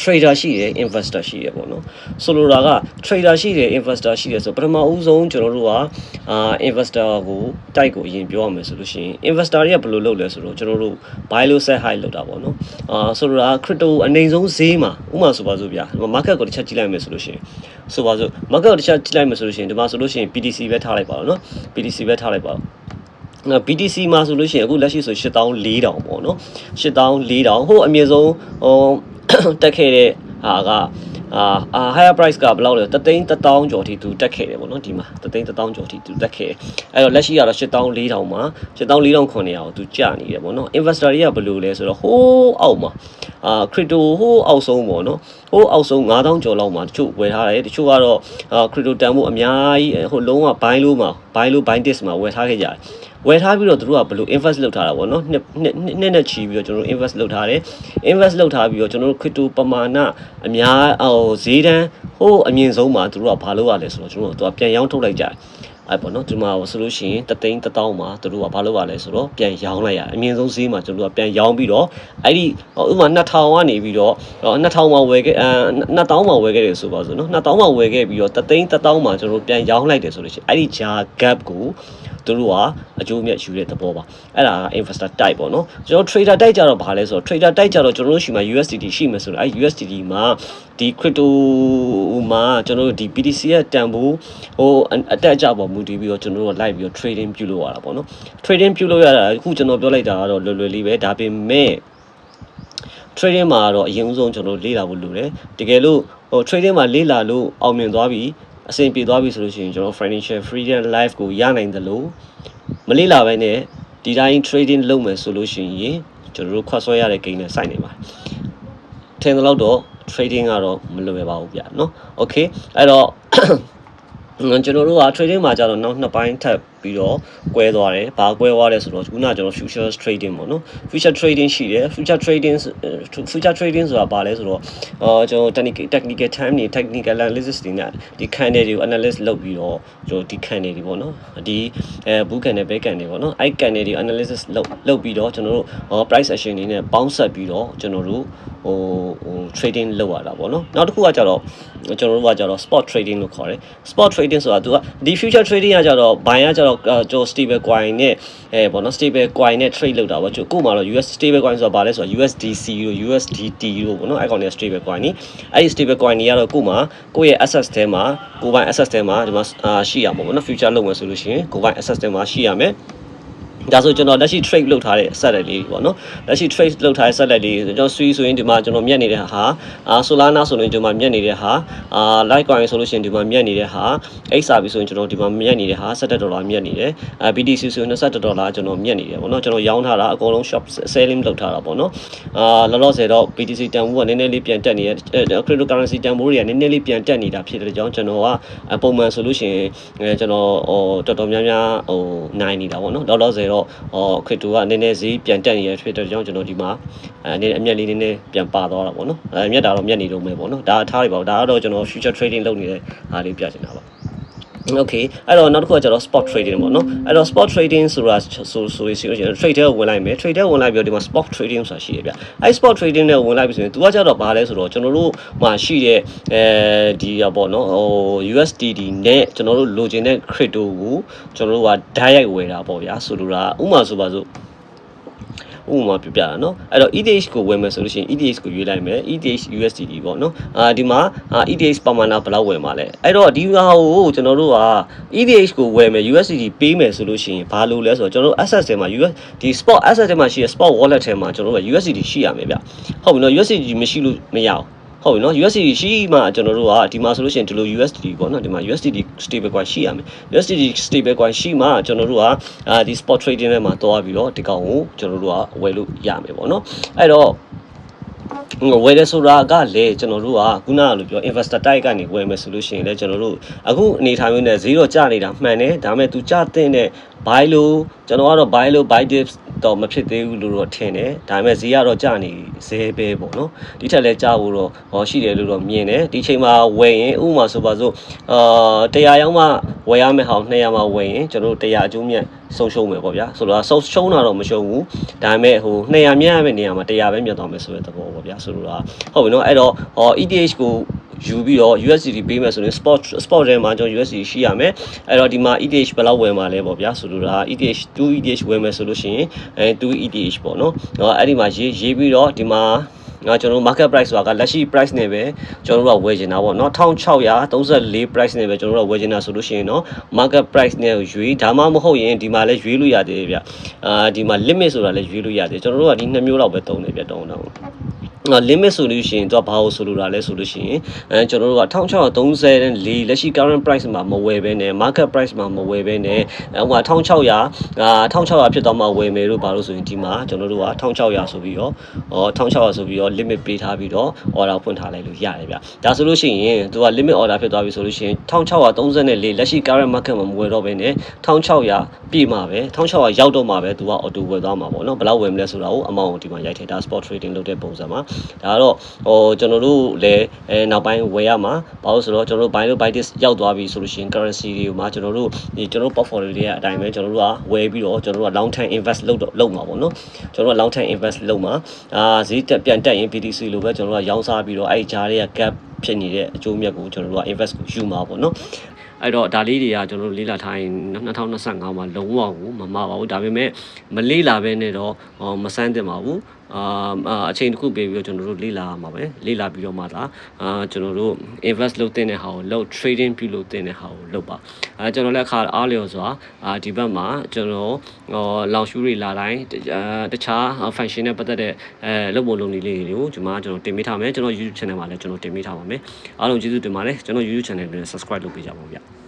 trader ရှိတယ် investor ရှိတယ်ပေါ့နော်ဆိုလိုတာက trader ရှိတယ် investor ရှိတယ်ဆိုပထမဦးဆုံးကျွန်တော်တို့ကအာ investor ကိုတိုက်ကိုအရင်ပြောရမယ်ဆိုလို့ရှိရင် investor တွေကဘယ်လိုလုပ်လဲဆိုတော့ကျွန်တော်တို့ buy low sell high လုပ်တာပေါ့နော်အာဆိုလိုတာ crypto အနေဆုံးဈေးမှာဥပမာဆိုပါစို့ဗျာ market ကိုတစ်ချက်ကြည့်လိုက်မယ်ဆိုလို့ရှိရင်ဆိုပါစို့ market ကိုတစ်ချက်ကြည့်လိုက်မယ်ဆိုလို့ရှိရင်ဒီမှာဆိုလို့ရှိရင် BTC ပဲထားလိုက်ပါတော့နော် BTC ပဲထားလိုက်ပါတော့နော် BTC မှာဆိုလို့ရှိရင်အခုလက်ရှိဆို8400ပေါ့နော်8400ဟိုအမြင့်ဆုံးဟို တက်ခဲ့တဲ့ဟာကအာအာ higher price ကဘယ်လောက်လဲတသိန်း1000ကျော်ထိသူတက်ခဲ့တယ်ပေါ့နော်ဒီမှာတသိန်း1000ကျော်ထိသူတက်ခဲ့တယ်အဲ့တော့လက်ရှိကတော့8400မှာ8400ခွန်နေအောင်သူကျနေတယ်ပေါ့နော် investor တွေကဘယ်လိုလဲဆိုတော့ဟိုးအောက်မှာအာ crypto ဟိုးအောက်ဆုံးပေါ့နော်ဟိုးအောက်ဆုံး9000ကျော်လောက်မှာတချို့ဝယ်ထားတယ်တချို့ကတော့အာ crypto တန်ဖို့အများကြီးဟိုလုံးဝ buy လို့မှာ buy လို့ buy this မှာဝယ်ထားခဲ့ကြတယ်ဝယ်ထားပြီးတော့သူတို့ကဘယ်လို invest လုပ်ထားတာပေါ့နော်နှစ်နှစ်နှစ်နဲ့ချီပြီးတော့ကျွန်တော်တို့ invest လုပ်ထားတယ် invest လုပ်ထားပြီးတော့ကျွန်တော်တို့ crypto ပမာဏအများဟိုဈေးတန်းဟိုအမြင့်ဆုံးမှာသူတို့ကဘာလုပ်ရလဲဆိုတော့ကျွန်တော်တို့ကပြန်ရောင်းထုတ်လိုက်ကြတယ်အဲ့ပေါ့နော်ဒီမှာဆိုလို့ရှိရင်တသိန်းတစ်တောင်းမှာသူတို့ကဘာလုပ်ရလဲဆိုတော့ပြန်ရောင်းလိုက်ရအမြင့်ဆုံးဈေးမှာကျွန်တော်တို့ကပြန်ရောင်းပြီးတော့အဲ့ဒီဥပမာ2000ကနေပြီးတော့2000မှာဝယ်ခဲ့အဲ2000မှာဝယ်ခဲ့တယ်ဆိုပါစို့နော်2000မှာဝယ်ခဲ့ပြီးတော့တသိန်းတစ်တောင်းမှာကျွန်တော်တို့ပြန်ရောင်းလိုက်တယ်ဆိုလို့ရှိရင်အဲ့ဒီဂျာ gap ကို သူတို့ကအကျိုးမြတ်ယူတဲ့သဘောပါအဲ့ဒါက investor type ပေါ့နော်ကျွန်တော် trader type ကြတော့ဘာလဲဆိုတော့ trader type ကြတော့ကျွန်တော်တို့ရှိမှာ USDT ရှိမယ်ဆိုတော့အဲ့ USDT မှာဒီ crypto မှာကျွန်တော်တို့ဒီ BTC ရဲ့တန်ဖိုးဟိုအတက်အကျပေါ်မူတည်ပြီးတော့ကျွန်တော်တို့လိုက်ပြီးတော့ trading ပြုလုပ်ရတာပေါ့နော် trading ပြုလုပ်ရတာအခုကျွန်တော်ပြောလိုက်တာကတော့လွယ်လွယ်လေးပဲဒါပေမဲ့ trading မှာတော့အရင်ဦးဆုံးကျွန်တော်လေ့လာဖို့လိုတယ်တကယ်လို့ဟို trading မှာလေ့လာလို့အောင်မြင်သွားပြီ အဆင်ပြေသွားပြီဆိုလို့ရှိရင်ကျွန်တော် financial freedom life ကိုရနိုင်တယ်လို့မလေ့လာဘဲနဲ့ဒီတိုင်း trading လုပ်မယ်ဆိုလို့ရှိရင်ကျွန်တော်တို့ခွတ်ဆွဲရတဲ့ gain နဲ့စိုက်နေပါတယ်ထင်သလောက်တော့ trading ကတော့မလွယ်ပါဘူးဗျာเนาะ okay အဲ့တော့ ကျွန်တော်တို့က trading မှာကြတော့နောက်နှစ်ပိုင်းထပ် ပြီးတော့ကွဲသွားတယ်။ဘာကွဲသွားလဲဆိုတော့ခုနကကျွန်တော် futures trading ပေါ့နော် future trading ရှိတယ် future trading future trading ဆိုတာဘာလဲဆိုတော့အော်ကျွန်တော် technical technical term တွေ technical analysis တွေနဲ့ဒီ candle တွေကို analyze လုပ်ပြီးတော့ကျွန်တော်ဒီ candle တွေပေါ့နော်ဒီအဲ bull candle bear candle ပေါ့နော်အဲ့ candle တွေ analysis လုပ်လုပ်ပြီးတော့ကျွန်တော်တို့ price action တွေနဲ့ပေါင်းဆက်ပြီးတော့ကျွန်တော်တို့ဟိုဟို trading လုပ်ရတာပေါ့နော်နောက်တစ်ခုကကြတော့ကျွန်တော်တို့ကကြတော့ spot trading လို့ခေါ်တယ် spot trading ဆိုတာသူကဒီ future trading ကကြတော့ buy ကကြတော့ကျွန်တော် stable coin နဲ့အဲပေါ့နော် stable coin နဲ့ trade လုပ်တာပေါ့ကျွန်တော်ကို့မှာတော့ US stable coin ဆိုတာဘာလဲဆိုတော့ USDC တို့ USDT တို့ပေါ့နော်အဲ့ကောင်တွေက stable coin นี่အဲ့ဒီ stable coin တွေကတော့ကို့မှာကိုယ့်ရဲ့ assets ထဲမှာကိုယ်ပိုင် assets ထဲမှာဒီမှာအာရှိရမှာပေါ့နော် future လုပ်မယ်ဆိုလို့ရှိရင်ကိုယ်ပိုင် assets ထဲမှာရှိရမယ် ဒါဆိုကျွန်တော်လက်ရှိ trade လုပ်ထားတဲ့ set လေးပေါ့နော်လက်ရှိ trade လုပ်ထားတဲ့ set လေးကျွန်တော် swing ဆိုရင်ဒီမှာကျွန်တော်မြက်နေတဲ့ဟာအာ Solana ဆိုရင်ဒီမှာမြက်နေတဲ့ဟာအာ Litecoin ဆိုလို့ရှိရင်ဒီမှာမြက်နေတဲ့ဟာ XRP ဆိုရင်ကျွန်တော်ဒီမှာမြက်နေတဲ့ဟာ17ဒေါ်လာမြက်နေတယ်အာ BTC ဆိုရင်21ဒေါ်လာကျွန်တော်မြက်နေတယ်ပေါ့နော်ကျွန်တော်ရောင်းထားတာအကုန်လုံး shop selling လုပ်ထားတာပေါ့နော်အာလောလောဆယ်တော့ BTC တန်ဖိုးကနည်းနည်းလေးပြန်တက်နေတယ် cryptocurrency တန်ဖိုးတွေကနည်းနည်းလေးပြန်တက်နေတာဖြစ်တဲ့ကြောင့်ကျွန်တော်ကပုံမှန်ဆိုလို့ရှိရင်အဲကျွန်တော်ဟိုတော်တော်များများဟိုနိုင်နေတာပေါ့နော်လောလောဆယ်တော့ဟိုခရစ်တိုကနည်းနည်းဈေးပြန်တက်နေရဖြစ်တဲ့ကြောင့်ကျွန်တော်ဒီမှာအဲနည်းအမျက်လေးနည်းနည်းပြန်ပါသွားတာပေါ့နော်အဲမျက်တာတော့မျက်နေတော့မယ်ပေါ့နော်ဒါထားရပါဘူးဒါကတော့ကျွန်တော် future trading လုပ်နေတဲ့အားလေးပြချင်တာပါ okay အဲ့တော့နောက်တစ်ခုကကျတော့ spot trading ပေါ့နော်အဲ့တော့ spot trading ဆိုတာဆိုဆိုရစီလို့ရှိရင် trade ကိုဝင်လိုက်မယ် trade ကိုဝင်လိုက်ပြီးတော့ဒီမှာ spot trading ဆိုတာရှိရဗျအဲ့ spot trading နဲ့ဝင်လိုက်ပြီဆိုရင် तू ကကျတော့ဘာလဲဆိုတော့ကျွန်တော်တို့မှာရှိတဲ့အဲဒီရပေါ့နော်ဟို USDT နဲ့ကျွန်တော်တို့လိုချင်တဲ့ crypto ကိုကျွန်တော်တို့က direct ဝယ်တာပေါ့ဗျာဆိုလိုတာဥပမာဆိုပါစို့ ဥပမာပြပြတာနော်အဲ့တော့ ETH ကိုဝယ်မယ်ဆိုလို့ရှိရင် ETH ကိုရွေးလိုက်မယ် ETH USDT ပေါ့နော်အာဒီမှာ ETH ပမာဏဘယ်လောက်ဝယ်မှာလဲအဲ့တော့ဒီဟာကိုကျွန်တော်တို့က ETH ကိုဝယ်မယ် USDT ပေးမယ်ဆိုလို့ရှိရင်ဘာလို့လဲဆိုတော့ကျွန်တော်တို့ asset တွေမှာ US ဒီ spot asset တွေမှာရှိတဲ့ spot wallet ထဲမှာကျွန်တော်တို့က USDT ရှိရမယ်ဗျဟုတ်ပြီနော် USDT မရှိလို့မရဘူး ဟုတ်ပြီနော် USDT ရှိမှကျွန်တော်တို့ကဒီမှာဆိုလို့ရှိရင်ဒီလို USDT ပေါ့နော်ဒီမှာ USDT stable coin ရှိရမယ် USDT stable coin ရှိမှကျွန်တော်တို့ကအာဒီ spot trading ထဲမှာတွားပြီးတော့ဒီကောင်ကိုကျွန်တော်တို့ကဝယ်လို့ရမယ်ပေါ့နော်အဲ့တော့ဝယ်တယ်ဆိုတာကလည်းကျွန်တော်တို့ကခုနကလိုပြော investor type ကနေဝယ်မယ်ဆိုလို့ရှိရင်လည်းကျွန်တော်တို့အခုအနေထားမျိုးနဲ့0ကျနေတာမှန်တယ်ဒါပေမဲ့ तू ကျတဲ့တဲ့ buy လို့ကျွန်တော်ကတော့ buy လို့ buy dips တော့မဖြစ်သေးဘူးလို့တော့ထင်တယ်ဒါပေမဲ့ဈေးကတော့ကျနေဈေးပဲပေါ့နော်ဒီထက်လည်းကျဖို့တော့ဟောရှိတယ်လို့တော့မြင်တယ်ဒီချိန်မှာဝယ်ရင်ဥပမာဆိုပါစို့အာ100ရောင်းမှဝယ်ရမယ့်ဟာကို200မှဝယ်ရင်ကျွန်တော်တို့100အကျိုးမြတ်ဆုံးရှုံးမယ်ပေါ့ဗျာဆိုတော့ဆုံးရှုံးတာတော့မရှုံးဘူးဒါပေမဲ့ဟို200မြတ်ရမယ့်နေရာမှာ100ပဲမြတ်သွားမယ်ဆိုတဲ့သဘောပေါ့ဗျာဆိုလိုတာဟုတ်ပြီနော်အဲ့တော့ဟော ETH ကို ယူပြီးတော့ USDT ပေးမယ်ဆိုရင် spot spot ထဲမှာကျွန်တော် USDT ရှိရမယ်အဲ့တော့ဒီမှာ ETH ဘယ်လောက်ဝယ်မှာလဲပေါ့ဗျာဆိုလိုတာ ETH 2 ETH ဝယ်မယ်ဆိုလို့ရှိရင်အဲ2 ETH ပေါ့နော်ဟောအဲ့ဒီမှာရေးရေးပြီးတော့ဒီမှာနော်ကျွန်တော်တို့ market price ဆိုတာကလက်ရှိ price နဲ့ပဲကျွန်တော်တို့ကဝယ်ချင်တာပေါ့နော်1634 price နဲ့ပဲကျွန်တော်တို့ကဝယ်ချင်တာဆိုလို့ရှိရင်တော့ market price နဲ့ကိုရွေးဒါမှမဟုတ်ရင်ဒီမှာလည်းရွေးလို့ရတယ်ဗျအာဒီမှာ limit ဆိုတာလည်းရွေးလို့ရတယ်ကျွန်တော်တို့ကဒီနှစ်မျိုးလောက်ပဲတုံးနေပြတုံးတော့နော် limit ဆိုလို့ရှိရင်တော့ဘာလို့ဆိုလိုတာလဲဆိုလို့ရှိရင်အဲကျွန်တော်တို့က1634လက်ရှိ current price မှာမဝယ်ဘဲနဲ့ market price မှာမဝယ်ဘဲနဲ့ဟိုက1600အာ1600ဖြစ်တော့မှဝယ်မယ်လို့ဘာလို့ဆိုရင်ဒီမှာကျွန်တော်တို့က1600ဆိုပြီးတော့ဟော1600ဆိုပြီးတော့ limit ပေးထားပြီးတော့ order ဖွင့်ထားလိုက်လို့ရတယ်ဗျဒါဆိုလို့ရှိရင်သူက limit order ဖြစ်သွားပြီဆိုလို့ရှိရင်1634လက်ရှိ current market မှာမဝယ်တော့ဘဲနဲ့1600ပြည့်မှာပဲ1600ရောက်တော့မှပဲသူက auto ဝယ်သွားမှာပေါ့နော်ဘယ်လောက်ဝယ်မလဲဆိုတာကိုအမောင်းကိုဒီမှာရိုက်ထည့်ဒါ spot trading လုပ်တဲ့ပုံစံမှာဒါကတော့ဟိုကျွန်တော်တို့လည်းအဲနောက်ပိုင်းဝယ်ရမှာဘာလို့ဆိုတော့ကျွန်တော်တို့ buy လို့ buy this ရောက်သွားပြီဆိုလို့ရှိရင် currency တွေကိုမှာကျွန်တော်တို့ဒီကျွန်တော်တို့ portfolio တွေကအတိုင်းပဲကျွန်တော်တို့ကဝယ်ပြီးတော့ကျွန်တော်တို့က long term invest လုပ်တော့လုပ်မှာပေါ့နော်ကျွန်တော်တို့က long term invest လုပ်မှာအာဈေးတက်ပြန်တက်ရင် BTC လိုပဲကျွန်တော်တို့ကရောင်းစားပြီးတော့အဲ့ဒီဂျားတွေက gap ဖြစ်နေတဲ့အကျိုးမြတ်ကိုကျွန်တော်တို့က invest ကိုယူမှာပေါ့နော်အဲ့တော့ဒါလေးတွေကကျွန်တော်တို့လေးလာထားရင်2025မှာလုံးဝကိုမမပါဘူးဒါပေမဲ့မလေးလာဘဲနဲ့တော့ဟောမဆန်းတင်ပါဘူး အာအာအချိန်တစ်ခုပေးပြီးတော့ကျွန်တော်တို့လေ့လာရမှာပဲလေ့လာပြီးတော့မှသာအာကျွန်တော်တို့ invest လုပ်တဲ့ဟာကိုလုပ် trading ပြုလုပ်တဲ့ဟာကိုလုပ်ပါအဲကျွန်တော်လည်းအခါအားလျော်စွာအာဒီဘက်မှာကျွန်တော်ဟောလောင်ရှူးတွေလာတိုင်းအာတခြား function နဲ့ပတ်သက်တဲ့အဲလုပ်ဖို့လုပ်နေလေးတွေကိုကျွန်မကျွန်တော်တင်ပေးထားမယ်ကျွန်တော် YouTube channel မှာလည်းကျွန်တော်တင်ပေးထားပါမယ်အားလုံးကျေးဇူးတင်ပါတယ်ကျွန်တော် YouTube channel ကို subscribe လုပ်ပေးကြပါဦးဗျ